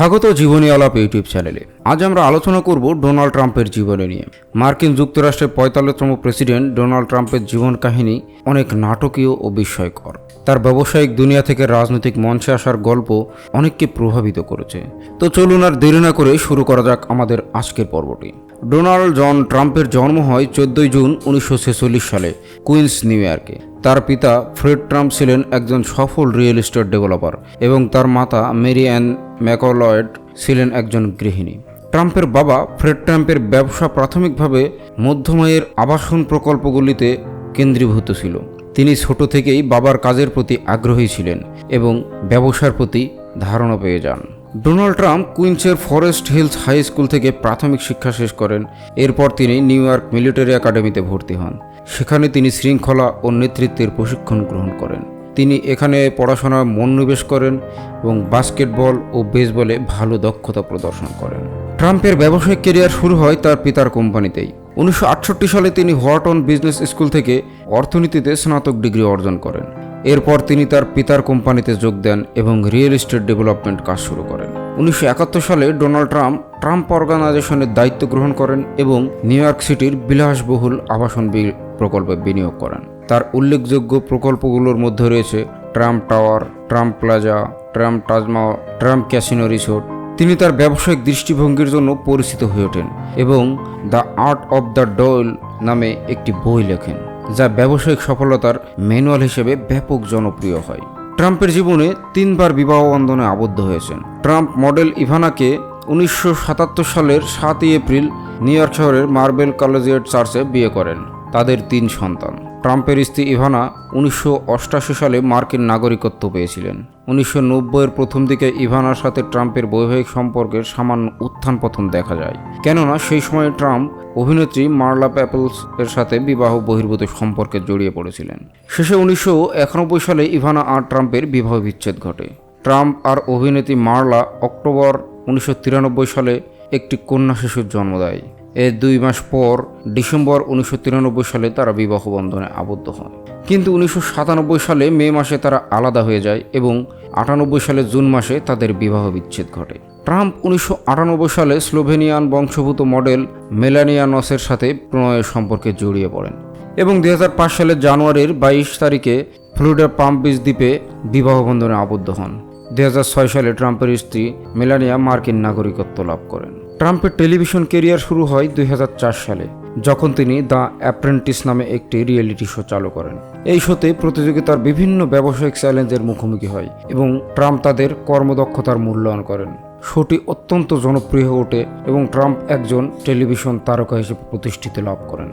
স্বাগত জীবনী আলাপ ইউটিউব চ্যানেলে। আজ আমরা আলোচনা করব ডোনাল্ড ট্রাম্পের জীবনী নিয়ে। মার্কিন যুক্তরাষ্ট্রের পঁয়তাল্লিশতম প্রেসিডেন্ট ডোনাল্ড ট্রাম্পের জীবন কাহিনী অনেক নাটকীয় ও বিস্ময়কর। তার ব্যবসায়িক দুনিয়া থেকে রাজনৈতিক মঞ্চে আসার গল্প অনেককে প্রভাবিত করেছে। তো চলুন আর দেরি না করে শুরু করা যাক আমাদের আজকের পর্বটি। ডোনাল্ড জন ট্রাম্পের জন্ম হয় চোদ্দই জুন উনিশশো ছেচল্লিশ সালে, কুইন্স নিউ ইয়র্কে। তার পিতা ফ্রেড ট্রাম্প ছিলেন একজন সফল রিয়েল এস্টেট ডেভেলপার এবং তার মাতা মেরি অ্যান ম্যাকলয়েড ছিলেন একজন গৃহিণী। ট্রাম্পের বাবা ফ্রেড ট্রাম্পের ব্যবসা প্রাথমিকভাবে মধ্যময়ের আবাসন প্রকল্পগুলিতে কেন্দ্রীভূত ছিল। তিনি ছোট থেকেই বাবার কাজের প্রতি আগ্রহী ছিলেন এবং ব্যবসার প্রতি ধারণা পেয়ে যান। ডোনাল্ড ট্রাম্প কুইন্সের ফরেস্ট হিলস হাই স্কুল থেকে প্রাথমিক শিক্ষা শেষ করেন। এরপর তিনি নিউ ইয়র্ক মিলিটারি একাডেমিতে ভর্তি হন। সেখানে তিনি শৃঙ্খলা ও নেতৃত্বের প্রশিক্ষণ গ্রহণ করেন। তিনি এখানে পড়াশোনায় মনোনিবেশ করেন এবং বাস্কেটবল ও বেসবলে ভালো দক্ষতা প্রদর্শন করেন। ট্রাম্পের ব্যবসায়িক কেরিয়ার শুরু হয় তার পিতার কোম্পানিতেই। উনিশশো আটষট্টি সালে তিনি হোয়াটন বিজনেস স্কুল থেকে অর্থনীতিতে স্নাতক ডিগ্রি অর্জন করেন। এরপর তিনি তার পিতার কোম্পানিতে যোগ দেন এবং রিয়েল এস্টেট ডেভেলপমেন্ট কাজ শুরু করেন। উনিশশো একাত্তর সালে ডোনাল্ড ট্রাম্প ট্রাম্প অর্গানাইজেশনের দায়িত্ব গ্রহণ করেন এবং নিউ ইয়র্ক সিটির বিলাসবহুল আবাসন প্রকল্পে বিনিয়োগ করেন। তার উল্লেখযোগ্য প্রকল্পগুলোর মধ্যে রয়েছে Trump Tower, Trump Plaza, Trump Taj Mahal Trump Casino Resort. তিনি তার ব্যবসায়িক দৃষ্টিভঙ্গির জন্য পরিচিত হয়ে ওঠেন এবং The Art of the Deal নামে একটি বই লেখেন। যা ব্যবসায়িক সফলতার ম্যানুয়াল হিসেবে ব্যাপক জনপ্রিয় হয়। ট্রাম্পের জীবনে তিনবার বিবাহ বন্ধনে আবদ্ধ হয়েছেন। ট্রাম্প মডেল ইভানাকে উনিশশো সাতাত্তর সালের সাতই এপ্রিল নিউ ইয়র্ক শহরের মার্বেল কলেজিয়েট চার্চে বিয়ে করেন। তাদের তিন সন্তান। ট্রাম্পের স্ত্রী ইভানা উনিশশো সালে মার্কিন নাগরিকত্ব পেয়েছিলেন। উনিশশো নব্বইয়ের প্রথম দিকে ইভানার সাথে ট্রাম্পের বৈবাহিক সম্পর্কের সামান্য উত্থান পতন দেখা যায়। কেননা সেই সময় ট্রাম্প অভিনেত্রী মার্লা প্যাপলস এর সাথে বিবাহ বহির্ভূত সম্পর্কে জড়িয়ে পড়েছিলেন। শেষে উনিশশো একানব্বই সালে ইভানা আর ট্রাম্পের বিবাহ বিচ্ছেদ ঘটে। ট্রাম্প আর অভিনেত্রী মার্লা অক্টোবর উনিশশো তিরানব্বই সালে একটি কন্যা শিশুর জন্ম দেয়। এর দুই মাস পর ডিসেম্বর উনিশশো তিরানব্বই সালে তারা বিবাহ বন্ধনে আবদ্ধ হয় কিন্তু উনিশশো সাতানব্বই সালে মে মাসে তারা আলাদা হয়ে যায় এবং আটানব্বই সালে জুন মাসে তাদের বিবাহ বিচ্ছেদ ঘটে। ট্রাম্প উনিশশো আটানব্বই সালে স্লোভেনিয়ান বংশভূত মডেল মেলানিয়ানসের সাথে প্রণয়ের সম্পর্কে জড়িয়ে পড়েন এবং দু হাজার পাঁচ সালের জানুয়ারির বাইশ তারিখে ফ্লোরিডার পাম্প বিচ দ্বীপে বিবাহ বন্ধনে আবদ্ধ হন। দু হাজার ছয় সালে ট্রাম্পের স্ত্রী মেলানিয়া মার্কিন নাগরিকত্ব লাভ করেন। ট্রাম্পের টেলিভিশন কেরিয়ার শুরু হয় দুই হাজার চার সালে, যখন তিনি দ্য অ্যাপ্রেন্টিস নামে একটি রিয়েলিটি শো চালু করেন। এই শোতে প্রতিযোগিতার বিভিন্ন ব্যবসায়িক চ্যালেঞ্জের মুখোমুখি হয় এবং ট্রাম্প তাদের কর্মদক্ষতার মূল্যায়ন করেন। শোটি অত্যন্ত জনপ্রিয় হয়ে ওঠে এবং ট্রাম্প একজন টেলিভিশন তারকা হিসেবে প্রতিষ্ঠিত লাভ করেন।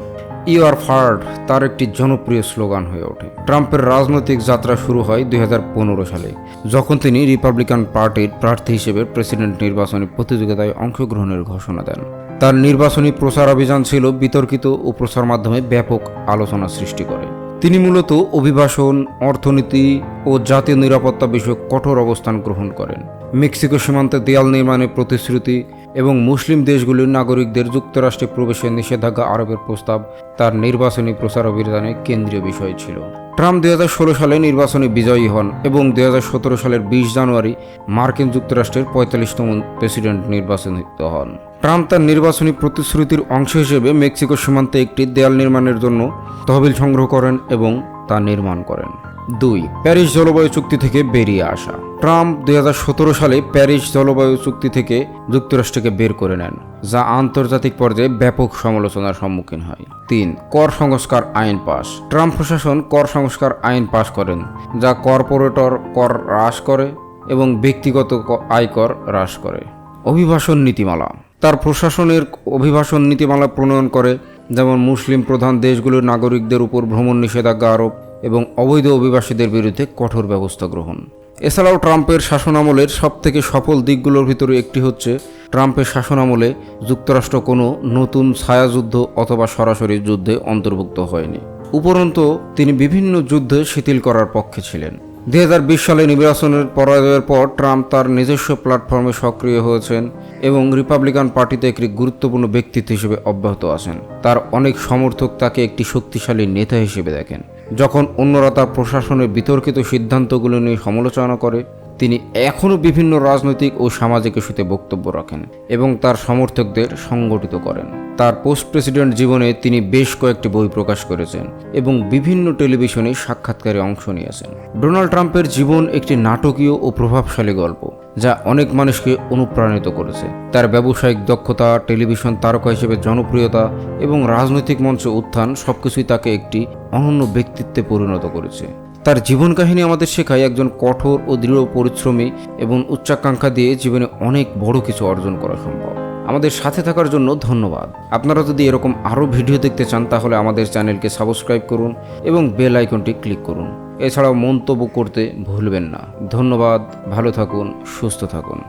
ইউ আর ফার্ড তার একটি জনপ্রিয় স্লোগান হয়ে ওঠে। ট্রাম্পের রাজনৈতিক যাত্রা শুরু হয় দুই হাজার পনেরো সালে, যখন তিনি রিপাবলিকান পার্টির প্রার্থী হিসেবে প্রেসিডেন্ট নির্বাচনী প্রতিযোগিতায় অংশগ্রহণের ঘোষণা দেন। তার নির্বাচনী প্রচার অভিযান ছিল বিতর্কিত ও প্রচার মাধ্যমে ব্যাপক আলোচনা সৃষ্টি করে। তিনি মূলত অভিবাসন, অর্থনীতি ও জাতীয় নিরাপত্তা বিষয়ক কঠোর অবস্থান গ্রহণ করেন। মেক্সিকো সীমান্তে দেয়াল নির্মাণের প্রতিশ্রুতি এবং মুসলিম দেশগুলির নাগরিকদের যুক্তরাষ্ট্রে প্রবেশের নিষেধাজ্ঞা আরোপের প্রস্তাব তার নির্বাচনী প্রচার অভিযানে কেন্দ্রীয় বিষয় ছিল। ট্রাম্প দু হাজার ষোলো সালে নির্বাচনে বিজয়ী হন এবং দু হাজার সতেরো সালের বিশ জানুয়ারি মার্কিন যুক্তরাষ্ট্রের পঁয়তাল্লিশতম প্রেসিডেন্ট নির্বাচিত হন। ট্রাম্প তার নির্বাচনী প্রতিশ্রুতির অংশ হিসেবে মেক্সিকো সীমান্তে একটি দেয়াল নির্মাণের জন্য তহবিল সংগ্রহ করেন এবং তা নির্মাণ করেন। দুই, প্যারিস জলবায়ু চুক্তি থেকে বেরিয়ে আসা। ট্রাম্প দুই হাজার সতেরো সালে প্যারিস জলবায়ু চুক্তি থেকে যুক্তরাষ্ট্রকে বের করে নেন, যা আন্তর্জাতিক পর্যায়ে ব্যাপক সমালোচনার সম্মুখীন হয়। তিন, কর সংস্কার আইন পাস। ট্রাম্প প্রশাসন কর সংস্কার আইন পাশ করেন, যা কর্পোরেটর কর হ্রাস করে এবং ব্যক্তিগত আয়কর হ্রাস করে। অভিবাসন নীতিমালা। তার প্রশাসনের অভিবাসন নীতিমালা প্রণয়ন করে, যেমন মুসলিম প্রধান দেশগুলোর নাগরিকদের উপর ভ্রমণ নিষেধাজ্ঞা আরোপ এবং অবৈধ অভিবাসীদের বিরুদ্ধে কঠোর ব্যবস্থা গ্রহণ। এছাড়াও ট্রাম্পের শাসনামলের সবথেকে সফল দিকগুলোর ভিতরে একটি হচ্ছে, ট্রাম্পের শাসনামলে যুক্তরাষ্ট্র কোনো নতুন ছায়াযুদ্ধ অথবা সরাসরি যুদ্ধে অন্তর্ভুক্ত হয়নি। উপরন্তু, তিনি বিভিন্ন যুদ্ধে শিথিল করার পক্ষে ছিলেন। দু হাজার বিশ সালে নির্বাচনের পরাজয়ের পর ট্রাম্প তার নিজস্ব প্ল্যাটফর্মে সক্রিয় হয়েছেন এবং রিপাবলিকান পার্টিতে একটি গুরুত্বপূর্ণ ব্যক্তিত্ব হিসেবে অব্যাহত আছেন। তার অনেক সমর্থক তাকে একটি শক্তিশালী নেতা হিসেবে দেখেন। যখন অন্যরা তার প্রশাসনের বিতর্কিত সিদ্ধান্তগুলো নিয়ে সমালোচনা করে, তিনি এখনও বিভিন্ন রাজনৈতিক ও সামাজিক ইস্যুতে বক্তব্য রাখেন এবং তার সমর্থকদের সংগঠিত করেন। তার পোস্ট প্রেসিডেন্ট জীবনে তিনি বেশ কয়েকটি বই প্রকাশ করেছেন এবং বিভিন্ন টেলিভিশনে সাক্ষাৎকারে অংশ নিয়েছেন। ডোনাল্ড ট্রাম্পের জীবন একটি নাটকীয় ও প্রভাবশালী গল্প। যা অনেক মানুষকে অনুপ্রাণিত করেছে। তার ব্যবসায়িক দক্ষতা, টেলিভিশন তারকা হিসেবে জনপ্রিয়তা এবং রাজনৈতিক মঞ্চে উত্থান সবকিছুই তাকে একটি অনন্য ব্যক্তিত্বে পরিণত করেছে। তার জীবন কাহিনী আমাদের শেখায় একজন কঠোর ও দৃঢ় পরিশ্রমী এবং উচ্চাকাঙ্ক্ষা দিয়ে জীবনে অনেক বড় কিছু অর্জন করা সম্ভব। আমাদের সাথে থাকার জন্য ধন্যবাদ। আপনারা যদি এরকম আরও ভিডিও দেখতে চান, তাহলে আমাদের চ্যানেলকে সাবস্ক্রাইব করুন এবং বেল আইকনটি ক্লিক করুন। এছাড়াও মন্তব্য করতে ভুলবেন না। ধন্যবাদ ভালো থাকুন সুস্থ থাকুন।